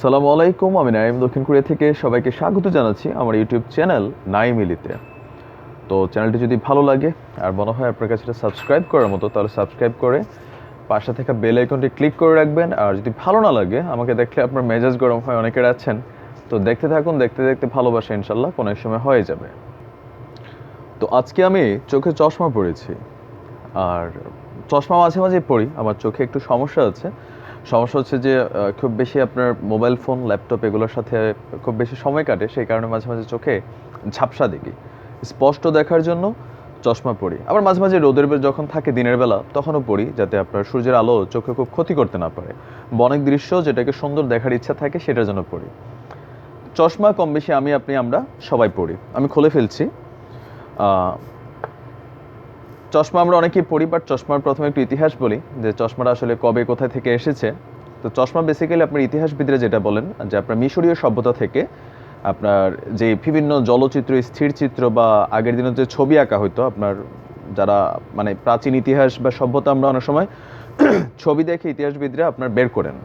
সালামু আলাইকুম, আমি নাইম দক্ষিণ কোরিয়া থেকে সবাইকে স্বাগত জানাচ্ছি আমার ইউটিউব চ্যানেল নাইমিলিতে তো চ্যানেলটি যদি ভালো লাগে আর মনে হয় আপনার কাছে সাবস্ক্রাইব করার মতো, তাহলে সাবস্ক্রাইব করে পাশে থাকা বেল আইকনটি ক্লিক করে রাখবেন। আর যদি ভালো না লাগে, আমাকে দেখলে আপনার মেজাজ গরম হয় অনেকের আছেন। তো দেখতে থাকুন, দেখতে দেখতে ভালোবাসা ইনশাল্লাহ কোনো এক সময় হয়ে যাবে। তো আজকে আমি চোখে চশমা পরেছি। আর চশমা মাঝে মাঝে পড়ি আমার চোখে একটু সমস্যা আছে। সমস্যা হচ্ছে যে খুব বেশি আপনার মোবাইল ফোন, ল্যাপটপ এগুলোর সাথে খুব বেশি সময় কাটে, সেই কারণে মাঝে মাঝে চোখে ঝাপসা দেখি। স্পষ্ট দেখার জন্য চশমা পরি। আবার মাঝে মাঝে রোদের যখন থাকে দিনের বেলা, তখনও পরি, যাতে আপনার সূর্যের আলো চোখে খুব ক্ষতি করতে না পারে। অনেক দৃশ্য যেটাকে সুন্দর দেখার ইচ্ছা থাকে, সেটার জন্য পড়ি চশমা কম বেশি আমি, আপনি, আমরা সবাই পড়ি আমি খুলে ফেলছি। চশমা আমরা অনেকেই পড়ি বাট চশমার প্রথমে একটু ইতিহাস বলি, যে চশমাটা আসলে কবে কোথায় থেকে এসেছে। তো চশমা বেসিক্যালি আপনার ইতিহাসবিদরা যেটা বলেন, যে আপনার মিশরীয় সভ্যতা থেকে আপনার যে বিভিন্ন জলচিত্র, স্থির চিত্র বা আগের দিনের যে ছবি আঁকা হতো আপনার যারা মানে প্রাচীন ইতিহাস বা সভ্যতা আমরা অনেক সময় ছবি দেখে ইতিহাসবিদরা আপনার বের করেন।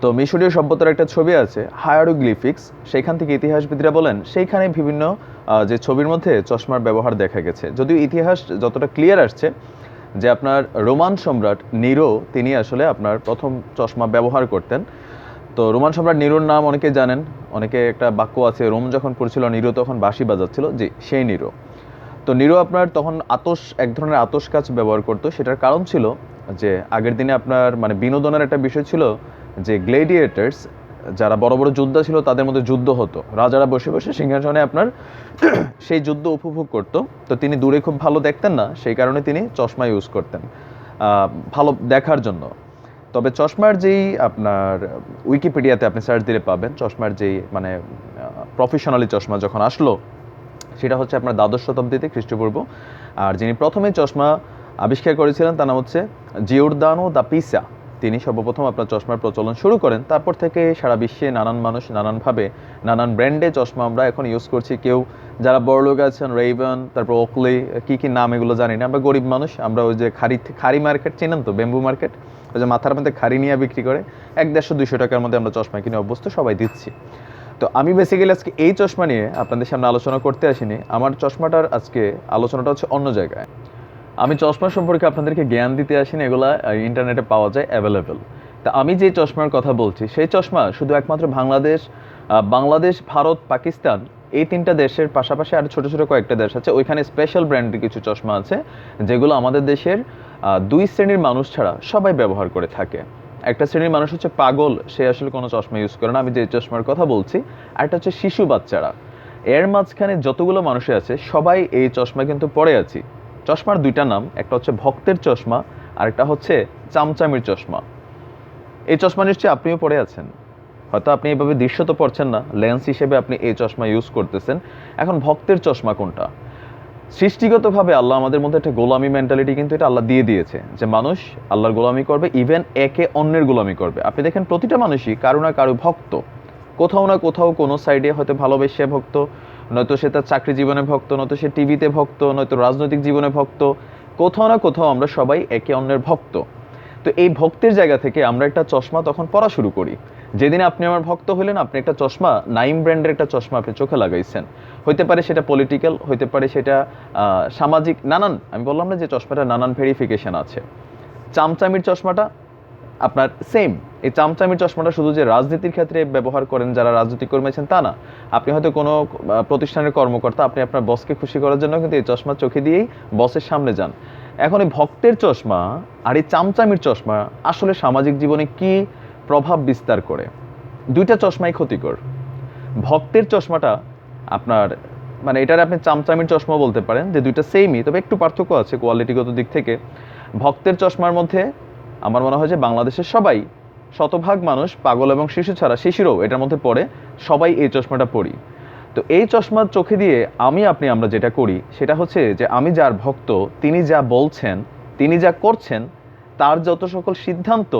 তো মিশরীয় সভ্যতার একটা ছবি আছে, হায়ারোগ্লিফিক্স, সেখান থেকে ইতিহাসবিদরা বলেন, সেইখানে বিভিন্ন যে ছবির মধ্যে চশমার ব্যবহার দেখা গেছে। যদিও ইতিহাস যতটা ক্লিয়ার আসছে যে আপনার রোমান সম্রাট নিরো, তিনি আসলে আপনার প্রথম চশমা ব্যবহার করতেন। তো রোমান সম্রাট নিরোর নাম অনেকে জানেন, অনেকে একটা বাক্য আছে, রোম যখন পড়ছিল, নিরো তখন বাঁশি বাজাচ্ছিল। জি, সেই নিরো। তো নিরো আপনার তখন আতস, এক ধরনের আতস কাজ ব্যবহার করতো। সেটার কারণ ছিল যে আগের দিনে আপনার মানে বিনোদনের একটা বিষয় ছিল যে গ্লেডিয়েটার্স যারা বড় বড় যোদ্ধা ছিল, তাদের মধ্যে যুদ্ধ হতো। রাজারা বসে বসে সিংহাসনে আপনার সেই যুদ্ধ উপভোগ করতো। তো তিনি দূরে খুব ভালো দেখতেন না, সেই কারণে তিনি চশমা ইউজ করতেন ভালো দেখার জন্য। তবে চশমার যেই আপনার উইকিপিডিয়াতে আপনি সার্চ দিলে পাবেন, চশমার যেই মানে প্রফেশনালি চশমা যখন আসলো, সেটা হচ্ছে আপনার দ্বাদশ শতাব্দীতে খ্রিস্টপূর্ব। আর যিনি প্রথমে চশমা আবিষ্কার করেছিলেন, তার নাম হচ্ছে জিওরদানো দা পিসা। তিনি সর্বপ্রথম আপনার চশমার প্রচলন শুরু করেন। তারপর থেকে সারা বিশ্বে নানান মানুষ নানানভাবে নানান ব্র্যান্ডে চশমা আমরা এখন ইউজ করছি। কেউ যারা বড় লোক আছেন রেইভন তারপর ওকলি কি কি নাম এগুলো জানি না। আমরা গরিব মানুষ, আমরা ওই যে খারি খারি মার্কেট চেনেন তো বেম্বু মার্কেট ওই যে মাথার মধ্যে খারি নিয়ে বিক্রি করে এক দেড়শো, দুইশো টাকার মধ্যে আমরা চশমা কিনে অভ্যস্ত সবাই দিচ্ছি। তো আমি বেসিক্যালি আজকে এই চশমা নিয়ে আপনাদের সামনে আলোচনা করতে আসিনি। আমার চশমাটার আজকে আলোচনাটা হচ্ছে অন্য জায়গায়। আমি চশমা সম্পর্কে আপনাদেরকে জ্ঞান দিতে আসিনি, এগুলা ইন্টারনেটে পাওয়া যায় অ্যাভেলেবেল তা আমি যে চশমার কথা বলছি, সেই চশমা শুধু একমাত্র বাংলাদেশ বাংলাদেশ, ভারত, পাকিস্তান, এই তিনটা দেশের পাশাপাশি আর ছোট ছোট কয়েকটা দেশ আছে, ওইখানে স্পেশাল ব্র্যান্ডের কিছু চশমা আছে, যেগুলো আমাদের দেশের দুই শ্রেণির মানুষ ছাড়া সবাই ব্যবহার করে থাকে। একটা শ্রেণির মানুষ হচ্ছে পাগল, সে আসলে কোনো চশমা ইউজ করে না, আমি যে চশমার কথা বলছি, আর একটা হচ্ছে শিশু বাচ্চারা। এর মাঝখানে যতগুলো মানুষে আছে, সবাই এই চশমা কিন্তু পরে আছি। চশমার দুইটা নাম, একটা হচ্ছে ভক্তের চশমা, আর একটা হচ্ছে চামচামির চশমা। এই চশমা নিশ্চয়ই আপনিও পরে আছেন। হয়তো আপনি এইভাবে দৃশ্য তো পড়ছেন না, লেন্স হিসেবে আপনি এই চশমা ইউজ করতেছেন। এখন ভক্তের চশমা কোনটা? সৃষ্টিগতভাবে আল্লাহ আমাদের মধ্যে একটা গোলামি মেন্টালিটি কিন্তু এটা আল্লাহ দিয়ে দিয়েছে, যে মানুষ আল্লাহর গোলামি করবে ইভেন একে অন্যের গোলামি করবে। আপনি দেখেন প্রতিটা মানুষই কারও না কারও ভক্ত। কোথাও না কোথাও কোনো সাইডে হয়তো ভালোবেসে ভক্ত নয়তো সে তার চাকরি জীবনে ভক্ত, নয়তো সে টিভিতে ভক্ত, নয়তো রাজনৈতিক জীবনে ভক্ত, কোথাও না কোথাও আমরা সবাই একে অন্যের ভক্ত। তো এই ভক্তের জায়গা থেকে আমরা একটা চশমা তখন পরা শুরু করি। যেদিন আপনি আমার ভক্ত হলেন, আপনি একটা চশমা, নাইম ব্র্যান্ডের একটা চশমা আপনি চোখে লাগাইছেন। হইতে পারে সেটা পলিটিক্যাল হইতে পারে সেটা সামাজিক, নানান, আমি বললাম না যে চশমাটা নানান ভেরিফিকেশন আছে। চামচামির চশমাটা আপনার সেম এই চামচামির চশমাটা শুধু যে রাজনীতির ক্ষেত্রে ব্যবহার করেন যারা রাজনৈতিক কর্মী আছেন তা না। আপনি হয়তো কোনো প্রতিষ্ঠানের কর্মকর্তা আপনি আপনার বসকে খুশি করার জন্য কিন্তু এই চশমা চোখে দিয়েই বসের সামনে যান। এখন এই ভক্তের চশমা আর এই চামচামির চশমা আসলে সামাজিক জীবনে কি প্রভাব বিস্তার করে? দুইটা চশমাই ক্ষতিকর। ভক্তের চশমাটা আপনার মানে এটার আপনি চামচামির চশমা বলতে পারেন যে দুইটা সেমই তবে একটু পার্থক্য আছে কোয়ালিটিগত দিক থেকে। ভক্তের চশমার মধ্যে আমার মনে হয় যে বাংলাদেশের সবাই শতভাগ মানুষ পাগল এবং শিশু ছাড়া শিশুরও এটার মধ্যে পড়ে, সবাই এই চশমাটা পরি। তো এই চশমার চোখে দিয়ে আমি, আপনি, আমরা যেটা করি, সেটা হচ্ছে যে আমি যার ভক্ত, তিনি যা বলছেন, তিনি যা করছেন, তার যত সকল সিদ্ধান্ত,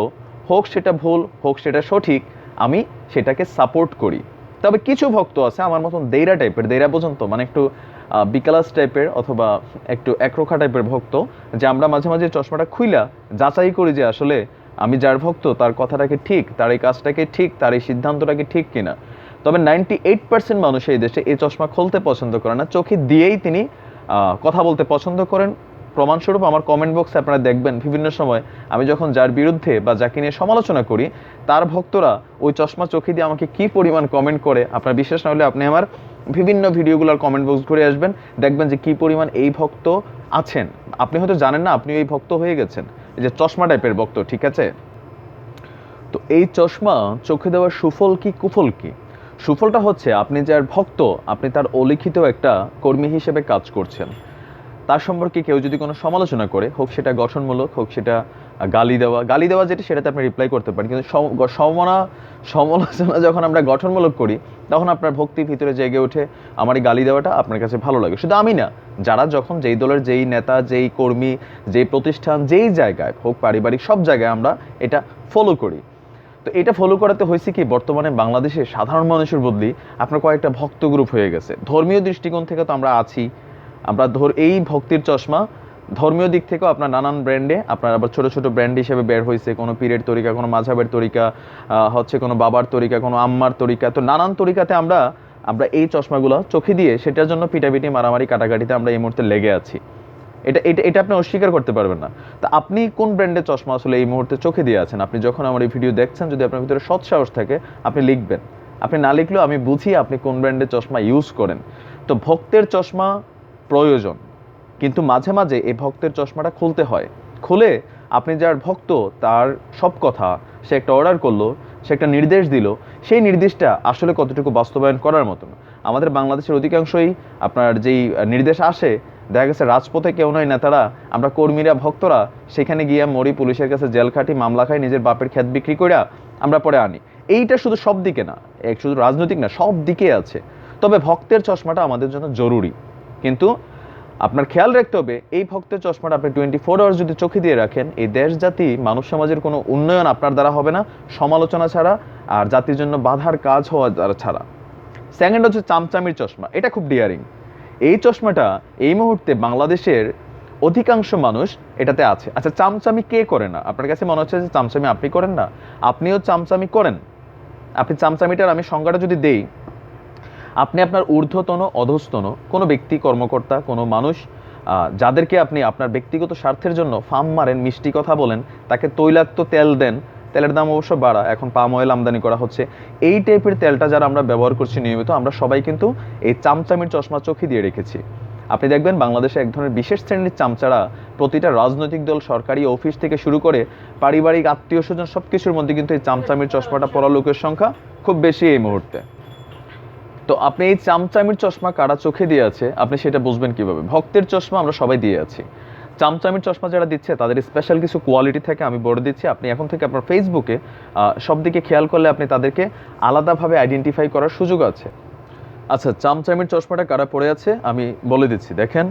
হোক সেটা ভুল, হোক সেটা সঠিক, আমি সেটাকে সাপোর্ট করি। তবে কিছু ভক্ত আছে আমার মতন দেইরা টাইপের, দেইরা পর্যন্ত মানে একটু বিকালাস টাইপের অথবা একটু একরোখা টাইপের ভক্ত, যে আমরা মাঝে মাঝে চশমাটা খুইলা যাচাই করি যে আসলে আমি যার ভক্ত, তার কথাটাকে ঠিক, তার এই কাজটাকে ঠিক, তার এই সিদ্ধান্তটাকে ঠিক কিনা। তবে নাইনটি এইট পার্সেন্ট মানুষ এই দেশে এই চশমা খুলতে পছন্দ করে না। চোখে দিয়েই তিনি কথা বলতে পছন্দ করেন। প্রমাণস্বরূপ আমার কমেন্ট বক্সে আপনারা দেখবেন বিভিন্ন সময় আমি যখন যার বিরুদ্ধে বা যাকে নিয়ে সমালোচনা করি, তার ভক্তরা ওই চশমা চোখে দিয়ে আমাকে কি পরিমাণ কমেন্ট করে, আপনার বিশ্বাস না হলে আপনি আমার বিভিন্ন ভিডিওগুলোর কমেন্ট বক্স ঘুরে আসবেন, দেখবেন যে কি পরিমাণ এই ভক্ত আছেন। আপনি হয়তো জানেন না আপনি এই ভক্ত হয়ে গেছেন। এই যে চশমা টাইপের বক্ত, ঠিক আছে? তো এই চশমা চোখে দেওয়ার সুফল কি, কুফল কি? সুফলটা হচ্ছে আপনি যার ভক্ত, আপনি তার অলিখিত একটা কর্মী হিসেবে কাজ করছেন। তার সম্পর্কে কেউ যদি কোনো সমালোচনা করে, হোক সেটা গঠনমূলক, হোক সেটা গালি দেওয়া গালি দেওয়া যেটা সেটাতে আপনি রিপ্লাই করতে পারেন। কিন্তু সম- সমনা, সমালোচনা যখন আমরা গঠনমূলক করি, তখন আপনার ভক্তি ভিতরে জেগে ওঠে, আমার এই গালি দেওয়াটা আপনার কাছে ভালো লাগে। শুধু আমি না, যারা যখন যেই দলের যেই নেতা, যেই কর্মী, যেই প্রতিষ্ঠান, যেই জায়গায় হোক, পারিবারিক সব জায়গায় আমরা এটা ফলো করি। তো এটা ফলো করাতে হয়েছে কি, বর্তমানে বাংলাদেশে সাধারণ মানুষের বদলি আপনার কয়েকটা ভক্ত গ্রুপ হয়ে গেছে। ধর্মীয় দৃষ্টিকোণ থেকে তো আমরা আছি। আমরা ধর এই ভক্তির চশমা ধর্মীয় দিক থেকেও আপনার নানান ব্র্যান্ডে আপনার আবার ছোট ছোট ব্র্যান্ড হিসেবে বের হয়েছে কোনো পীরের তরিকা, কোনো মাঝাবের তরিকা হচ্ছে কোনো বাবার তরিকা, কোনো আম্মার তরিকা। তো নানান তরিকাতে আমরা আমরা এই চশমাগুলো চোখে দিয়ে সেটার জন্য পিটাপিটি মারামারি কাটাকাটিতে আমরা এই মুহূর্তে লেগে আছি। এটা এটা এটা আপনি অস্বীকার করতে পারবেন না। তা আপনি কোন ব্র্যান্ডের চশমা আসলে এই মুহূর্তে চোখে দিয়ে আছেন? আপনি যখন আমার এই ভিডিও দেখছেন, যদি আপনার ভিতরে সৎ সাহস থাকে, আপনি লিখবেন। আপনি না লিখলেও আমি বুঝি আপনি কোন ব্র্যান্ডের চশমা ইউজ করেন। তো ভক্তের চশমা প্রয়োজন। কিন্তু মাঝে মাঝে এই ভক্তের চশমাটা খুলতে হয়। খুলে আপনি যার ভক্ত, তার সব কথা, সে একটা অর্ডার করল, সে একটা নির্দেশ দিল, সেই নির্দেশটা আসলে কতটুকু বাস্তবায়ন করার মতন? আমাদের বাংলাদেশের অধিকাংশই আপনার যেই নির্দেশ আসে, দেখা গেছে রাজপথে কেউ নয় নেতারা, আমরা কর্মীরা, ভক্তরা, সেখানে গিয়ে মরি পুলিশের কাছে জেল খাটি, মামলা খাই, নিজের বাপের ক্ষেত বিক্রি করে আমরা পরে আনি। এইটা শুধু সব দিকে না, এক শুধু রাজনৈতিক না, সব দিকে আছে। তবে ভক্তের চশমাটা আমাদের জন্য জরুরি। কিন্তু আপনার খেয়াল রাখতে হবে, এই ভক্তের চশমাটা আপনি টোয়েন্টি ফোর আওয়ার্স যদি চোখে দিয়ে রাখেন, এই দেশ, জাতি মানব সমাজের কোনো উন্নয়ন আপনার দ্বারা হবে না, সমালোচনা ছাড়া আর জাতির জন্য বাধার কাজ হওয়া ছাড়া। সেকেন্ড হচ্ছে চামচামির চশমা, এটা খুব ডিয়ারিং এই চশমাটা এই মুহূর্তে বাংলাদেশের অধিকাংশ মানুষ এটাতে আছে। আচ্ছা চামচামি কে করে না? আপনার কাছে মনে হচ্ছে যে চামচামি আপনি করেন না? আপনিও চামচামি করেন। আপনি চামচামিটার আমি সংজ্ঞাটা যদি দেই আপনি আপনার ঊর্ধ্বতন, অধস্তন কোনো ব্যক্তি, কর্মকর্তা, কোনো মানুষ যাদেরকে আপনি আপনার ব্যক্তিগত স্বার্থের জন্য ফার্ম মারেন, মিষ্টি কথা বলেন, তাকে তৈলাক্ত তেল দেন, তেলের দাম অবশ্য বাড়া, এখন পাম অয়েল আমদানি করা হচ্ছে, এই টাইপের তেলটা যারা আমরা ব্যবহার করছি নিয়মিত, আমরা সবাই কিন্তু এই চামচামির চশমা চোখে দিয়ে রেখেছি। আপনি দেখবেন বাংলাদেশে এক ধরনের বিশেষ শ্রেণির চামচারা প্রতিটা রাজনৈতিক দল, সরকারি অফিস থেকে শুরু করে পারিবারিক আত্মীয় স্বজন সব কিছুর মধ্যে কিন্তু এই চামচামির চশমাটা পরা লোকের সংখ্যা খুব বেশি এই মুহূর্তে। তো আপনি এই চামচামির চশমা কারা চোখে দিয়ে আছে, আপনি সেটা বুঝবেন কীভাবে? ভক্তের চশমা আমরা সবাই দিয়ে আছি। চামচামির চশমা যারা দিচ্ছে, তাদের স্পেশাল কিছু কোয়ালিটি থেকে আমি বলে দিচ্ছি। আপনি এখন থেকে আপনার ফেসবুকে সব দিকে খেয়াল করলে আপনি তাদেরকে আলাদাভাবে আইডেন্টিফাই করার সুযোগ আছে। আচ্ছা চামচামির চশমাটা কারা পড়ে আছে আমি বলে দিচ্ছি। দেখেন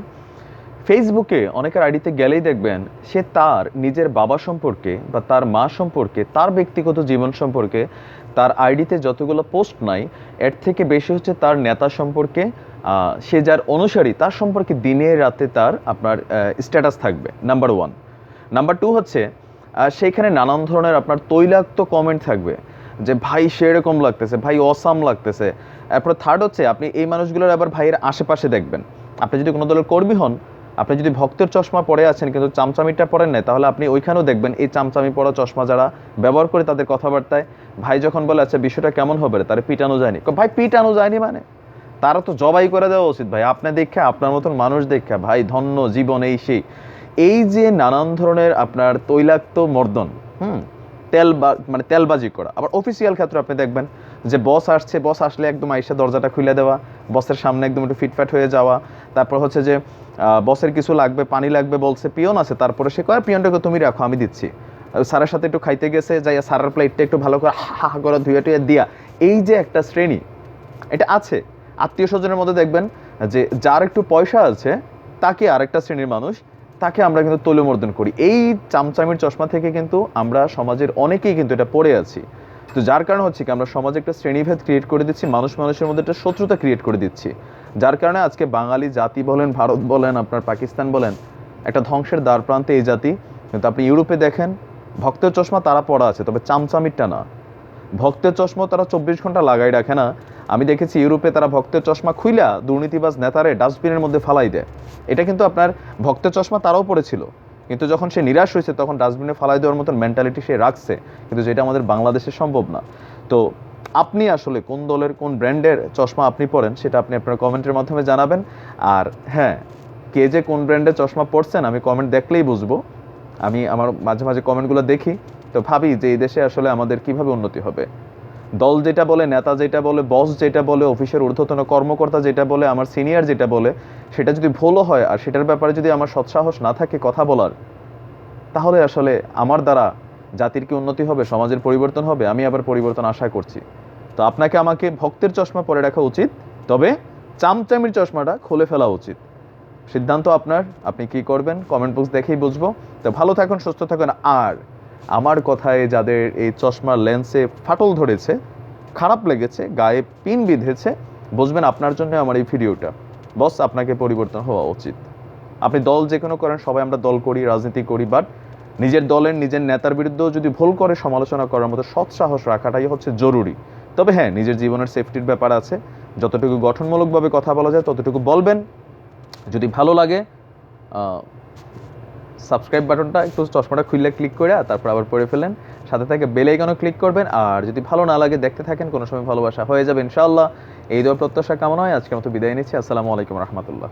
ফেসবুকে অনেকের আইডিতে গেলেই দেখবেন, সে তার নিজের বাবা সম্পর্কে বা তার মা সম্পর্কে, তার ব্যক্তিগত জীবন সম্পর্কে, তার আইডিতে যতগুলো পোস্ট নাই, এর থেকে বেশি হচ্ছে তার নেতা সম্পর্কে সে যার অনুসারী, তার সম্পর্কে দিনে রাতে তার আপনার স্ট্যাটাস থাকবে নাম্বার ওয়ান নাম্বার টু হচ্ছে সেইখানে নানান ধরনের আপনার তৈলাক্ত কমেন্ট থাকবে, যে ভাই সেরকম লাগতেছে, ভাই অসাম লাগতেছে। এরপর থার্ড হচ্ছে, আপনি এই মানুষগুলোর আবার ভাইয়ের আশেপাশে দেখবেন। আপনি যদি কোনো দলের কর্মী হন আপনি যদি ভক্তের চশমা পরে আছেন কিন্তু চামচামিটা পরেন নাই, তাহলে আপনি ওইখানেও দেখবেন এই চামচামি পরা চশমা যারা ব্যবহার করে তাদের কথাবার্তায় ভাই যখন বলে আচ্ছা বিষয়টা কেমন হবে তারে পিটানো যায়নি। ভাই, পিটানো যায়নি মানে? তারা তো জবাই করে দেওয়া উচিত, ভাই, আপনি দেখে, আপনার মতন মানুষ দেখে, ভাই, ধন্য, জীবন এই সেই। এই যে নানান ধরনের আপনার তৈলাক্ত মর্দন, হুম, তেল মানে তেলবাজি করা, আবার অফিসিয়াল ক্ষেত্রে আপনি দেখবেন যে বস আসছে বস আসলে একদম আইসা দরজাটা খুলে দেওয়া বসের সামনে একদম একটু ফিটফাট হয়ে যাওয়া, তারপর হচ্ছে যে বসের কিছু লাগবে, পানি লাগবে বলছে, পিয়ন আছে। তারপরে সে কয় পিয়নটাকে তুমি রাখো, আমি দিচ্ছি। আর স্যারের সাথে একটু খাইতে গেছে যাই স্যারের প্লেটটা একটু ভালো করে হা হা করে ধুয়ে টুয়ে দিয়া। এই যে একটা শ্রেণি, এটা আছে। আত্মীয় স্বজনের মধ্যে দেখবেন যে যার একটু পয়সা আছে, তাকে আরেকটা শ্রেণির মানুষ, তাকে আমরা কিন্তু তৈলমর্দন করি। এই চামচামির চশমা থেকে কিন্তু আমরা সমাজের অনেকেই কিন্তু এটা পড়ে আছি। তো যার কারণে হচ্ছে কি, আমরা সমাজে একটা শ্রেণীভেদ ক্রিয়েট করে দিচ্ছি, মানুষ মানুষের মধ্যে একটা শত্রুতা ক্রিয়েট করে দিচ্ছি। যার কারণে আজকে বাঙালি জাতি বলেন, ভারত বলেন, আপনার পাকিস্তান বলেন, একটা ধ্বংসের দ্বার প্রান্তে এই জাতি। কিন্তু আপনি ইউরোপে দেখেন, ভক্তের চশমা তারা পড়া আছে, তবে চামচামিরটা না। ভক্তের চশমা তারা চব্বিশ ঘণ্টা লাগাই রাখে না। আমি দেখেছি ইউরোপে তারা ভক্তের চশমা খুইলা দুর্নীতিবাজ নেতারে ডাস্টবিনের মধ্যে ফালাই দেয়। এটা কিন্তু আপনার ভক্তের চশমা তারাও পড়েছিল কিন্তু যখন সে নিরাশ হয়েছে, তখন ডাস্টবিনে ফালাই দেওয়ার মতন মেন্টালিটি সে রাখছে, কিন্তু যেটা আমাদের বাংলাদেশে সম্ভব না। তো আপনি আসলে কোন দলের, কোন ব্র্যান্ডের চশমা আপনি পরেন, সেটা আপনি আপনার কমেন্টের মাধ্যমে জানাবেন। আর হ্যাঁ কে যে কোন ব্র্যান্ডের চশমা পড়ছেন আমি কমেন্ট দেখলেই বুঝব। আমি আমার মাঝে মাঝে কমেন্টগুলো দেখি। তো ভাবি যে এই দেশে আসলে আমাদের কীভাবে উন্নতি হবে। দল যেটা বলে, নেতা যেটা বলে বস যেটা বলে অফিসের ঊর্ধ্বতন কর্মকর্তা যেটা বলে, আমার সিনিয়র যেটা বলে, সেটা যদি ভুলও হয় আর সেটার ব্যাপারে যদি আমার সৎসাহস না থাকে কথা বলার, তাহলে আসলে আমার দ্বারা জাতির কি উন্নতি হবে, সমাজের পরিবর্তন হবে? আমি আবার পরিবর্তন আশা করছি। তো আপনাকে আমাকে ভক্তের চশমা পরে রাখা উচিত, তবে চামচামির চশমাটা খুলে ফেলা উচিত। সিদ্ধান্ত আপনার, আপনি কি করবেন? কমেন্ট বক্স দেখেই বুঝব। তো ভালো থাকুন, সুস্থ থাকুন, আর আমার কথায় যাদের এই চশমার লেন্সে ফাটল ধরেছে, খারাপ লেগেছে, গায়ে পিন বিঁধেছে, বুঝবেন আপনার জন্য আমার এই ভিডিওটা। বস, আপনাকে পরিবর্তন হওয়া উচিত। আপনি দল যে কোনো করেন, সবাই আমরা দল করি, রাজনীতি করি বাট নিজের দলের, নিজের নেতার বিরুদ্ধেও যদি ভুল করে সমালোচনা করার মতো সৎ সাহস রাখাটাই হচ্ছে জরুরি। তবে হ্যাঁ নিজের জীবনের সেফটির ব্যাপার আছে। যতটুকু গঠনমূলকভাবে কথা বলা যায়, ততটুকু বলবেন। যদি ভালো লাগে সাবস্ক্রাইব বাটনটা একটু চশমাটা খুললে ক্লিক করে তারপর আবার পড়ে ফেলেন সাথে থেকে বেল আইকনও ক্লিক করবেন। আর যদি ভালো না লাগে দেখতে থাকেন, কোনো সময় ভালোবাসা হয়ে যাবে ইনশাআল্লাহ। এই দেওয়ার প্রত্যাশা কামনা হয় আজকের মতো বিদায় নিচ্ছি। আসসালামু আলাইকুম রহমতুল্লাহ।